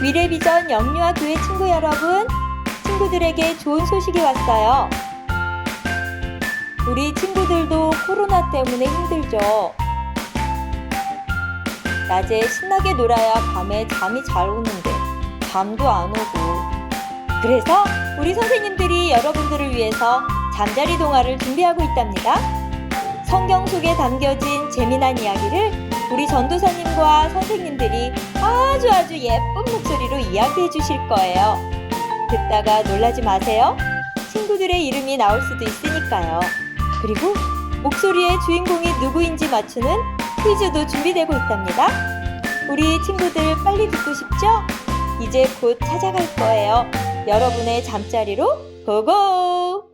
미래비전 영유아 교회 친구 여러분, 친구들에게 좋은 소식이 왔어요. 우리 친구들도 코로나 때문에 힘들죠. 낮에 신나게 놀아야 밤에 잠이 잘 오는데 잠도 안 오고. 그래서 우리 선생님들이 여러분들을 위해서 잠자리 동화를 준비하고 있답니다. 성경 속에 담겨진 재미난 이야기를 우리 전도사님과 선생님들이 아주 아주 예쁜 목소리로 이야기해 주실 거예요. 듣다가 놀라지 마세요. 친구들의 이름이 나올 수도 있으니까요. 그리고 목소리의 주인공이 누구인지 맞추는 퀴즈도 준비되고 있답니다. 우리 친구들 빨리 듣고 싶죠? 이제 곧 찾아갈 거예요. 여러분의 잠자리로 고고!